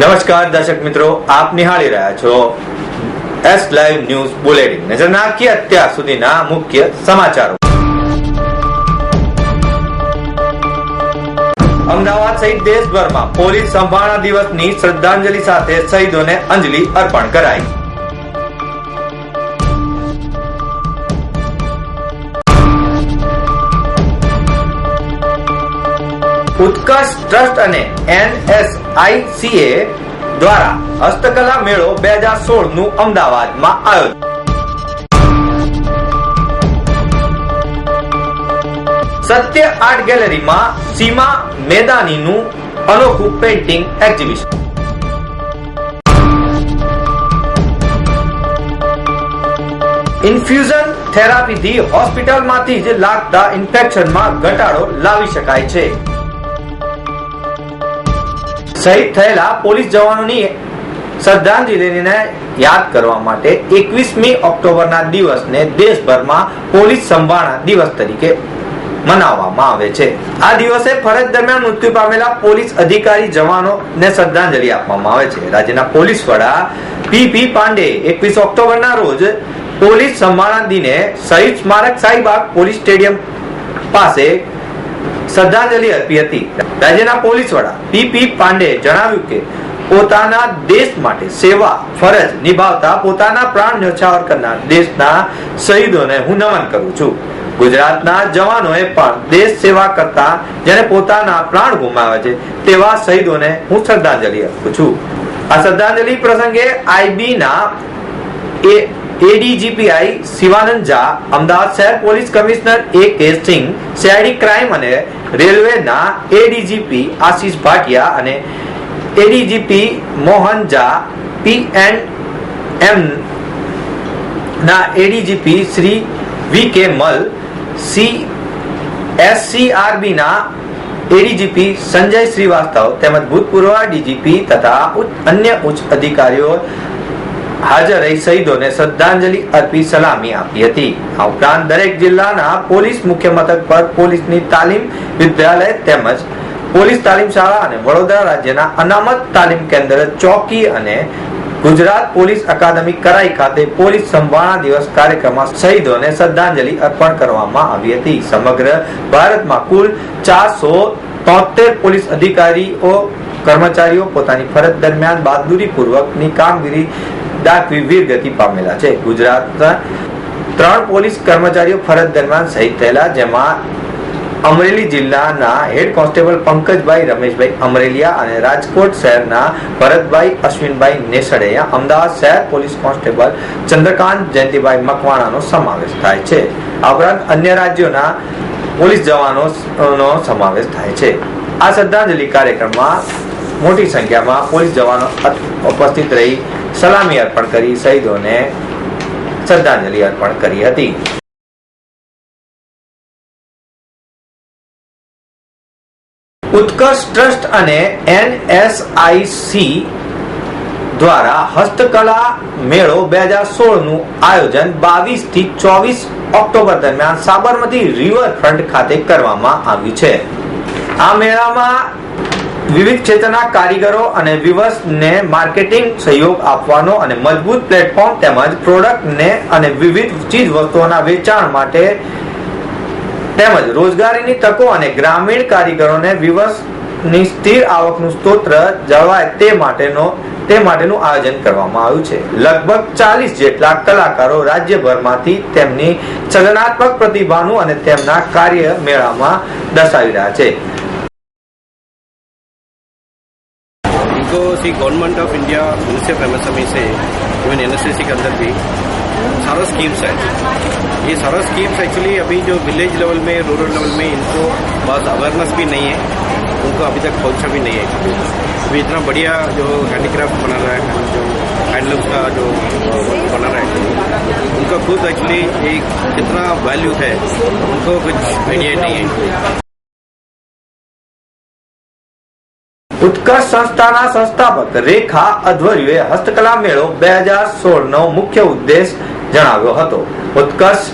નમસ્કાર દર્શક મિત્રો, આપ નિહાળી રહ્યા છો એસ લાઈવ ન્યૂઝ બુલેટિન નજર નાખીએ અત્યાર સુધીના મુખ્ય સમાચારો. અમદાવાદ સહિત દેશભરમાં પોલીસ સંભાળના દિવસની શ્રદ્ધાંજલિ સાથે શહીદોને અંજલિ અર્પણ કરાઈ. ઉત્કર્ષ ટ્રસ્ટ અને એનએસઆઈસીએ દ્વારા હસ્તકલા મેળો બે હજાર સોળનું અમદાવાદમાં આયોજન. સત્ય આર્ટ ગેલેરીમાં સીમા મેદાનીનું અનોખું પેઇન્ટિંગ એક્ઝિબિશન ઇન્ફ્યુઝન થેરાપીથી હોસ્પિટલમાંથી જ લાગતા ઇન્ફેક્શનમાં ઘટાડો લાવી શકાય છે. શહીદ થયેલા પોલીસ જવાનોની શ્રદ્ધાંજલિને યાદ કરવા માટે એકવીસમી ઓક્ટોબરના દિવસને દેશભરમાં પોલીસ સંભાળના દિવસ તરીકે મનાવવામાં આવે છે. આ દિવસે ફરજ દરમિયાન મૃત્યુ પામેલા પોલીસ અધિકારી જવાનોને શ્રદ્ધાંજલિ આપવામાં આવે છે. રાજ્યના પોલીસ વડા પી પી પાંડે એકવીસ ઓક્ટોબરના રોજ પોલીસ સંભાળના દિને શહીદ સ્મારક શાહીબાગ પોલીસ સ્ટેડિયમ પાસે શ્રદ્ધાંજલિ અર્પી હતી. રાજ્યના પોલીસ વડા પી પી પાંડે જણાવ્યું કે પોતાના દેશ માટે સેવા, ફરજ નિભાવતા પોતાના પ્રાણ ન્યોછાવર કરનાર દેશના શહીદોને હું નમન કરું છું. ગુજરાતના જવાનોએ પણ દેશ સેવા કરતા જેને પોતાના પ્રાણ ગુમાવ્યા છે, તેવા શહીદોને હું શ્રદ્ધાંજલિ આપું છું. આ શ્રદ્ધાંજલિ પ્રસંગે આઈબી ના એ એડીજીપીઆઈ શિવાનંદ ઝા અમદાવાદ શહેર પોલીસ કમિશનર એ કે સિંહ સીઆઈડી ક્રાઇમ અને રેલવેના એડીજીપી આશીષ ભાટિયા અને ADGP Mohan Jha P and M ના ADGP Shri V K Mal C RB ના એડીજીપી સંજય શ્રીવાસ્તવ તેમજ ભૂતપૂર્વ ડીજીપી તથા અન્ય ઉચ્ચ અધિકારીઓ હાજર રહી શહીદોને શ્રદ્ધાંજલિ અર્પી સલામી આપી હતી. આ ઉપરાંત દરેક જિલ્લાના પોલીસ મુખ્ય મથક પર પોલીસની તાલીમ વિદ્યાલય તેમજ પોલીસ તાલીમ શાળા અને વડોદરા રાજ્યના અનામત તાલીમ કેન્દ્ર ચોકી અને ગુજરાત પોલીસ અકાદમી કરાઈ ખાતે પોલીસ સંભાળના દિવસ કાર્યક્રમમાં શહીદોને શ્રદ્ધાંજલિ અર્પણ કરવામાં આવી હતી. સમગ્ર ભારતમાં કુલ ચારસો તોતેર પોલીસ અધિકારીઓ, કર્મચારીઓ પોતાની ફરજ દરમિયાન બહાદુરી પૂર્વકની કામગીરી વિવિધ ગતિ પામેલા છે. ગુજરાતના ત્રણ પોલીસ કર્મચારીઓ ફરજ દરમિયાન શહીદ થયેલા, જેમાં અમરેલી જિલ્લાના હેડ કોન્સ્ટેબલ પંકજભાઈ રમેશભાઈ અમરેલિયા અને રાજકોટ શહેરના ભરતભાઈ અશ્વિનભાઈ નેસડિયા, અમદાવાદ શહેર પોલીસ કોન્સ્ટેબલ ચંદ્રકાંત જયંતિભાઈ મકવાણાનો સમાવેશ થાય છે. આ ઉપરાંત અન્ય રાજ્યોના પોલીસ જવાનોનો સમાવેશ થાય છે. આ શ્રદ્ધાંજલિ કાર્યક્રમમાં મોટી સંખ્યામાં પોલીસ જવાનો ઉપસ્થિત રહી સલામી અર્પણ કરી શહીદોને શ્રદ્ધાંજલિ અર્પણ કરી હતી. ઉત્કર્ષ ટ્રસ્ટ અને એનએસઆઈસી દ્વારા હસ્તકલા મેળો બે હજાર સોળનું આયોજન બાવીસથી ચોવીસ ઓક્ટોબર દરમિયાન સાબરમતી રિવરફ્રન્ટ ખાતે કરવામાં આવ્યું છે. આ મેળામાં વિવિધ ક્ષેત્રના કારીગરો અને વિવર્સને માર્કેટિંગ સહયોગ આપવાનો અને મજબૂત પ્લેટફોર્મ તેમજ પ્રોડક્ટને અને વિવિધ ચીજ વસ્તુઓના વેચાણ માટે તેમજ રોજગારીની તકો અને ગ્રામીણ કારીગરોને વિવસની સ્થિર આવકનું સ્તોત્ર જળવાય તે માટેનો, તે માટેનું આયોજન કરવામાં આવ્યું છે. લગભગ ચાલીસ જેટલા કલાકારો રાજ્યભરમાંથી તેમની સર્જનાત્મક પ્રતિભાનું અને તેમના કાર્ય મેળામાં દર્શાવી રહ્યા છે. इनको see government of India, UNICEF MSME से, इवन एनएसएससी के अंदर भी सारा स्कीम्स है। ये सारा स्कीम्स एक्चुअली अभी जो विलेज लेवल में रूरल लेवल में इनको बहुत अवेयरनेस भी नहीं है, उनको अभी तक पहुँचा भी नहीं है। अभी इतना बढ़िया जो हैंडीक्राफ्ट बना रहा है, जो हैंडलूम का जो बना रहा है, उनका खुद एक्चुअली एक कितना वैल्यू है, उनको कुछ आइडिया नहीं है। ઉત્કર્ષ સંસ્થાના સંસ્થાપક રેખા અધ્વર્યુએ હસ્તકલા મેળો બે હજાર સોળ નો મુખ્ય ઉદ્દેશ જણાવ્યો હતો. ઉત્કર્ષ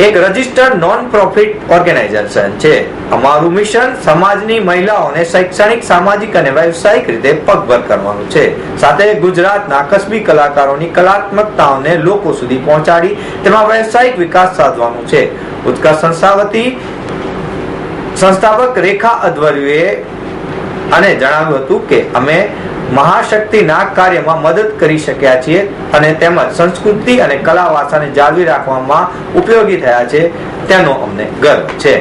એક રજિસ્ટર્ડ નોન પ્રોફિટ ઓર્ગેનાઇઝેશન છે. અમારું મિશન સમાજની મહિલાઓને શૈક્ષણિક, સામાજિક અને વ્યવસાયિક રીતે પગભર કરવાનું છે. સાથે ગુજરાતના કસબી કલાકારોની કલાત્મકતાઓને લોકો સુધી પહોંચાડી તેમાં વ્યવસાયિક વિકાસ સાધવાનું છે. ઉત્કર્ષ સંસ્થા વતી સંસ્થાપક રેખા અધ્વર્યુએ અને જણાવ્યું હતું કે અમે મહાશક્તિના કાર્યમાં મદદ કરી શક્યા છીએ અને તેમજ સંસ્કૃતિ અને કલા વારસાને જાળવી રાખવામાં ઉપયોગી થયા છે. તેનો અમને ગર્વ છે.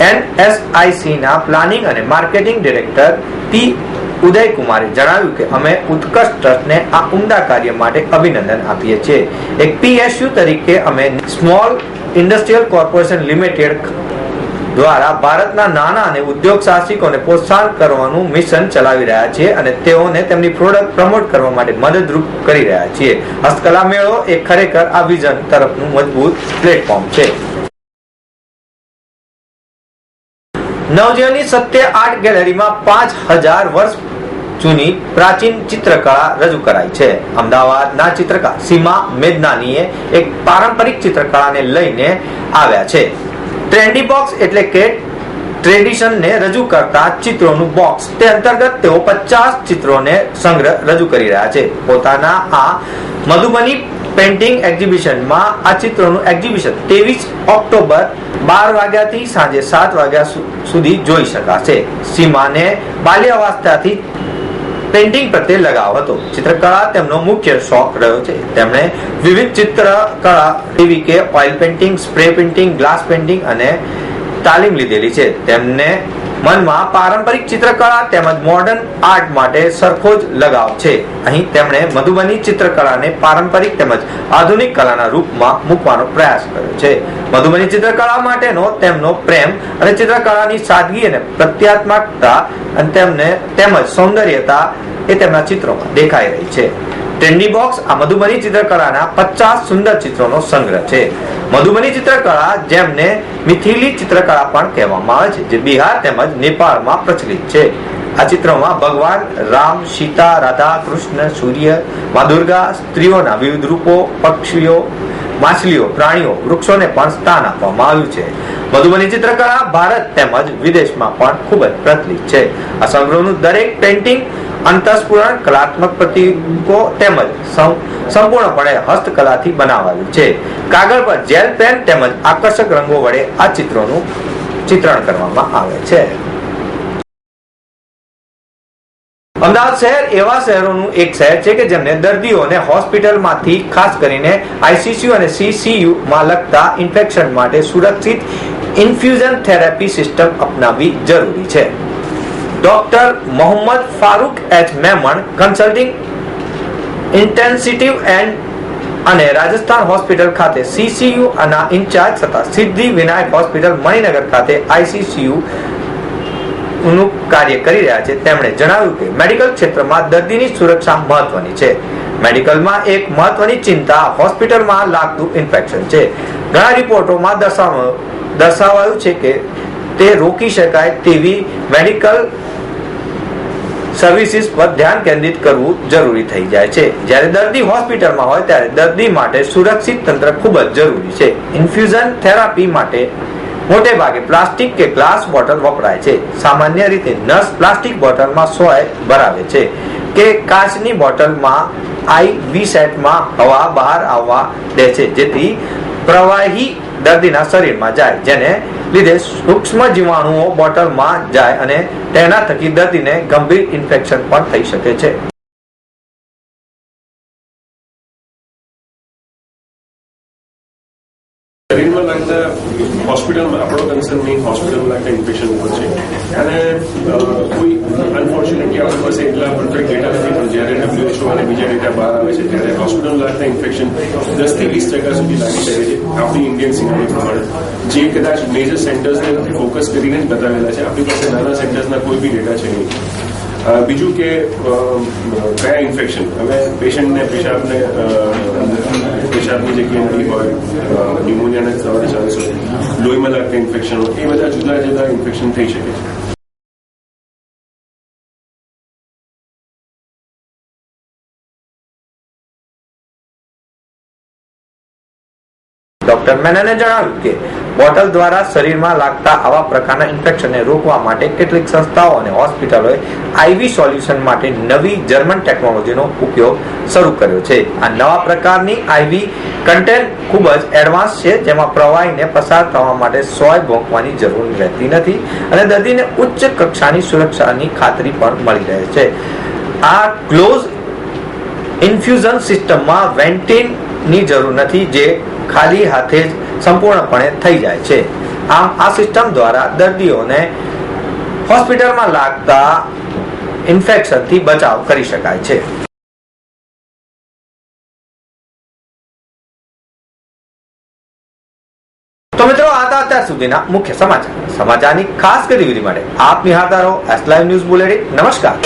એનએસઆઈસી ના પ્લાનિંગ અને માર્કેટિંગ ડિરેક્ટર પી ઉદયકુમારે જણાવ્યું કે અમે ઉત્કર્ષ ટ્રસ્ટને આ ઉમદા કાર્ય માટે અભિનંદન આપીએ છીએ. એક પીએસયુ તરીકે અમે સ્મોલ ઇન્ડસ્ટ્રીયલ કોર્પોરેશન લિમિટેડ દ્વારા ભારતના નાના અને ઉદ્યોગ સાહસિકોને પ્રોત્સાહન કરવાનું મિશન ચલાવી રહ્યા છીએ અને તેઓને તેમની પ્રોડક્ટ પ્રમોટ કરવા માટે મદદરૂપ કરી રહ્યા છીએ. હસ્તકલા મેળો એ ખરેખર આ વિઝન તરફનું મજબૂત પ્લેટફોર્મ છે. નવજીવની સત્ય આર્ટ ગેલેરીમાં પાંચ હજાર વર્ષ જૂની પ્રાચીન ચિત્રકળા રજૂ કરાઈ છે. અમદાવાદના ચિત્રકાર સીમા મેદનાનીએ એક પારંપરિક ચિત્રકળાને લઈને આવ્યા છે. ટ્રેન્ડી બોક્સ એટલે કે ટ્રેડિશનને રજૂ કરતા ચિત્રોનું બોક્સ તે અંતર્ગત તેઓ પચાસ ચિત્રોને સંગ્રહ રજૂ કરી રહ્યા છે. પોતાના આ મધુબની પેન્ટિંગ એક્ઝિબિશનમાં આ ચિત્રોનું એક્ઝિબિશન ત્રેવીસ ઓક્ટોબર બાર વાગ્યાથી સાંજે સાત વાગ્યા સુધી જોઈ શકાશે. સીમાને બાલ્યાવસ્થાથી પેઇન્ટિંગ પ્રત્યે લગાવ હતો. ચિત્રકળા તેમનો મુખ્ય શોખ રહ્યો છે. તેમણે વિવિધ ચિત્રકળા એવી કે oil painting, spray painting, glass painting અને તાલીમ લીધેલી છે. તેમને મનમાં પારંપરિક ચિત્રકળા તેમજ મોડર્ન આર્ટ માટે સરખો જ લગાવ છે. અહીં તેમણે મધુબની ચિત્રકળાને પારંપરિક તેમજ આધુનિક કલાના રૂપમાં મૂકવાનો પ્રયાસ કર્યો છે. મધુબની ચિત્રકળા માટેનો તેમનો પ્રેમ અને ચિત્રકળાની સાદગી અને પ્રત્યાત્મકતા અને તેમને તેમજ સૌંદર્યતા એ તેમના ચિત્રોમાં દેખાઈ રહી છે. ટ્રેન્ડી બોક્સ આ મધુબની ચિત્રકળાના પચાસ સુંદર ચિત્રોનો સંગ્રહ છે. મધુબની ચિત્રકળા જેમને મિથિલી ચિત્રકળા પણ કહેવામાં આવે છે, જે બિહાર તેમજ નેપાળમાં પ્રચલિત છે. આ ચિત્રોમાં ભગવાન રામ, સીતા, રાધા, કૃષ્ણ, સૂર્ય, મા દુર્ગા સ્ત્રીઓના વિવિધ રૂપો, પક્ષીઓ, માછલીઓ, પ્રાણીઓ, વૃક્ષોને પણ સ્થાન આપવામાં આવ્યું છે. મધુબની ચિત્રકળા ભારત તેમજ વિદેશમાં પણ ખૂબ જ પ્રચલિત છે. આ સંગ્રહનું દરેક પેઇન્ટિંગ અંતસ્ફુરણ કલાત્મક પ્રતીકો તેમજ સંપૂર્ણપણે હસ્તકલાથી બનાવાયું છે. કાગળ પર જેલ, પેન તેમજ આકર્ષક રંગો વડે આ ચિત્રોનું ચિત્રણ કરવામાં આવે છે. અમદાવાદ શહેર એવા શહેરોનું એક શહેર છે કે જેમને દર્દીઓને હોસ્પિટલમાંથી ખાસ કરીને આઈસીસીયુ અને સીસીયુ માં લગતા ઇન્ફેક્શન માટે સુરક્ષિત ઇન્ફ્યુઝન થેરાપી સિસ્ટમ અપનાવવી જરૂરી છે. Doctor Mohammad Farooq H Memon consulting intensivist and અને રાજસ્થાન હોસ્પિટલ ખાતે સીસીયુ ના ઇન્ચાર્જ તથા સિદ્ધિ વિનાયક હોસ્પિટલ મણિનગર ખાતે આઈસીસીયુ નું કાર્ય કરી રહ્યા છે. તેમણે જણાવ્યું કે મેડિકલ ક્ષેત્રમાં દર્દીની સુરક્ષા મહત્વની છે. મેડિકલમાં એક મહત્વની ચિંતા હોસ્પિટલમાં લાગતું ઇન્ફેક્શન છે. ઘણા રિપોર્ટોમાં દર્શાવાયું છે કે તે રોકી શકાય તેવી મેડિકલ સર્વિસીસ પર ધ્યાન કેન્દ્રિત કરવું જરૂરી થઈ જાય છે. જ્યારે દર્દી હોસ્પિટલમાં હોય ત્યારે દર્દી માટે સુરક્ષિત તંત્ર ખૂબ જ જરૂરી છે. ઇન્ફ્યુઝન થેરાપી માટે મોટે ભાગે પ્લાસ્ટિક કે ગ્લાસ બોટલ વપરાય છે. સામાન્ય રીતે નર્સ પ્લાસ્ટિક બોટલમાં સોય ભરાવે છે કે કાચની બોટલમાં આઈ વી સેટમાં હવા બહાર આવવા દે છે. જેથી પ્રવાહી દર્દીના શરીરમાં જાય, જેને લીધે સૂક્ષ્મ જીવાણુઓ બોટલમાં જાય અને તેના થકી દર્દીને ગંભીર ઇન્ફેક્શન પણ થઈ શકે છે. શરીરમાં લાગતા હોસ્પિટલમાં, આપણો કન્સર્ન નહીં હોસ્પિટલમાં લાગતા ઇન્ફેક્શન ઉપર છે. અને કોઈ અનફોર્ચ્યુનેટલી આપણી પાસે એટલા પરફેક્ટ ડેટા નથી, પણ જ્યારે ડબ્લ્યુએચઓ અને બીજા ડેટા બહાર આવે છે, ત્યારે હોસ્પિટલ લાગતા ઇન્ફેક્શન દસથી વીસ ટકા સુધી લાગી શકે છે. આપણી ઇન્ડિયન સિનારી પ્રમાણે. જે કદાચ મેજર સેન્ટર્સને ફોકસ કરીને જ બતાવેલા છે. આપણી પાસે નાના સેન્ટર્સના કોઈ બી ડેટા છે નહીં. બીજું કે કયા ઇન્ફેક્શન હવે પેશન્ટને પેશાબને પેશાબની જગ્યાએ નહીં હોય ન્યુમોનિયાના થવાના ચાન્સ હોય લોહીમાં લાગતા ઇન્ફેક્શન હોય. એ બધા જુદા જુદા ઇન્ફેક્શન થઈ શકે છે. ડોક્ટર મેનને જણાવ્યું કે બોટલ દ્વારા શરીરમાં લાગતા આવા પ્રકારના ઇન્ફેક્શનને રોકવા માટે કેટલીક સંસ્થાઓ અને હોસ્પિટલોએ આઈવી સોલ્યુશન માટે નવી જર્મન ટેકનોલોજીનો ઉપયોગ શરૂ કર્યો છે. આ નવા પ્રકારની આઈવી કન્ટેન્ટ ખૂબ જ એડવાન્સ છે, જેમાં પ્રવાહીને પસાર થવા માટે સોય ભોંકવાની જરૂર રહેતી નથી અને દર્દીને ઉચ્ચ કક્ષાની સુરક્ષાની ખાતરી પણ મળી રહે છે. આ ક્લોઝ ઇન્ફ્યુઝન સિસ્ટમમાં વેન્ટિનની જરૂર નથી, જે ખાલી હાથે જ સંપૂર્ણપણે થઈ જાય છે. આમ આ સિસ્ટમ દ્વારા દર્દીઓને હોસ્પિટલમાં લાગતા ઇન્ફેક્શનથી બચાવ કરી શકાય છે. તો મિત્રો, આ હતા અત્યાર સુધીના મુખ્ય સમાચાર. સમાચારની ખાસ ગતિવિધિ માટે આપ નિહાળતા રહો એસ લાઈવ ન્યૂઝ બુલેટિન. નમસ્કાર.